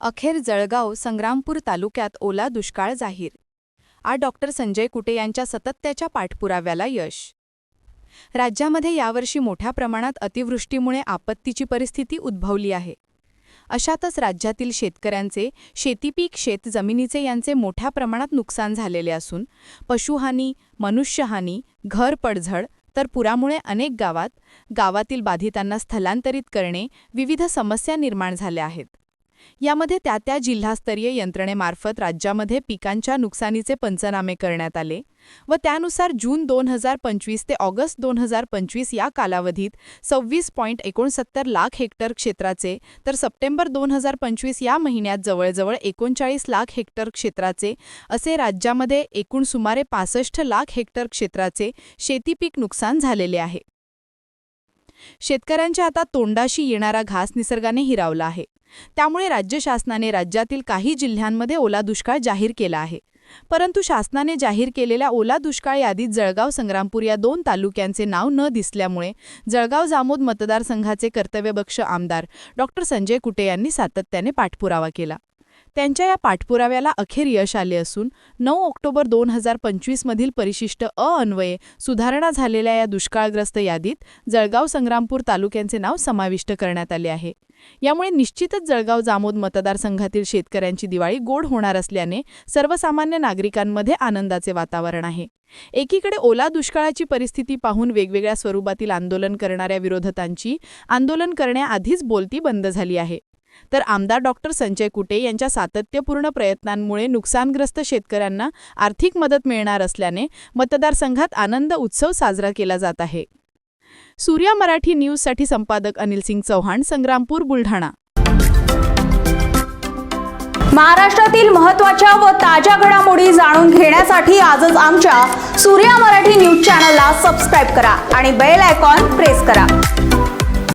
अखेर जळगाव संग्रामपूर तालुक्यात ओला दुष्काळ जाहीर. आ. डॉक्टर संजय कुटे यांच्या सतत्याच्या पाठपुराव्याला यश. राज्यामध्ये यावर्षी मोठ्या प्रमाणात अतिवृष्टीमुळे आपत्तीची परिस्थिती उद्भवली आहे. अशातच राज्यातील शेतकऱ्यांचे शेतीपीक शेतजमिनीचे यांचे मोठ्या प्रमाणात नुकसान झालेले असून पशुहानी मनुष्यहानी घर पडझड तर पुरामुळे अनेक गावात गावातील बाधितांना स्थलांतरित करणे विविध समस्या निर्माण झाल्या आहेत. यामध्ये त्या त्या जिल्हास्तरीय यंत्रणेमार्फत राज्यामध्ये पिकांच्या नुकसानीचे पंचनामे करण्यात आले व त्यानुसार जून दोन हजार पंचवीस ते ऑगस्ट दोन हजार पंचवीस या कालावधीत सव्वीस पॉईंट एकोणसत्तर लाख हेक्टर क्षेत्राचे तर सप्टेंबर दोन हजार पंचवीस या महिन्यात जवळजवळ एकोणचाळीस लाख हेक्टर क्षेत्राचे असे राज्यामध्ये एकूण सुमारे पासष्ट लाख हेक्टर क्षेत्राचे शेतीपीक नुकसान झालेले आहे. शेतकऱ्यांच्या आता तोंडाशी येणारा घास निसर्गाने हिरावला आहे. त्यामुळे राज्य शासनाने राज्यातील काही जिल्ह्यांमध्ये ओला दुष्काळ जाहीर केला आहे. परंतु शासनाने जाहीर केलेल्या ओला दुष्काळ यादीत जळगाव संग्रामपूर या दोन तालुक्यांचे नाव न दिसल्यामुळे जळगाव जामोद मतदारसंघाचे कर्तव्यबक्ष आमदार डॉक्टर संजय कुटे यांनी सातत्याने पाठपुरावा केला. त्यांच्या या पाठपुराव्याला अखेर यश आले असून नऊ ऑक्टोबर दोन हजार पंचवीसमधील परिशिष्ट अन्वये सुधारणा झालेल्या या दुष्काळग्रस्त यादीत जळगाव संग्रामपूर तालुक्यांचे नाव समाविष्ट करण्यात आले आहे. यामुळे निश्चितच जळगाव जामोद मतदारसंघातील शेतकऱ्यांची दिवाळी गोड होणार असल्याने सर्वसामान्य नागरिकांमध्ये आनंदाचे वातावरण आहे. एकीकडे ओला दुष्काळाची परिस्थिती पाहून वेगवेगळ्या स्वरूपातील आंदोलन करणाऱ्या विरोधकांची आंदोलन करण्याआधीच बोलती बंद झाली आहे. तर आमदार डॉक्टर संजय कुटे यांच्या सातत्यपूर्ण प्रयत्नांमुळे नुकसानग्रस्त शेतकऱ्यांना आर्थिक मदत मिळणार असल्याने मतदारसंघात आनंद उत्सव साजरा केला जात आहे. सूर्या मराठी न्यूजसाठी संपादक अनिल सिंग चौहान संग्रामपूर बुलढाणा. महाराष्ट्रातील महत्त्वाच्या व ताज्या घडामोडी जाणून घेण्यासाठी आजच आमच्या सूर्या मराठी न्यूज चॅनलला सबस्क्राईब करा आणि बेल आयकॉन प्रेस करा.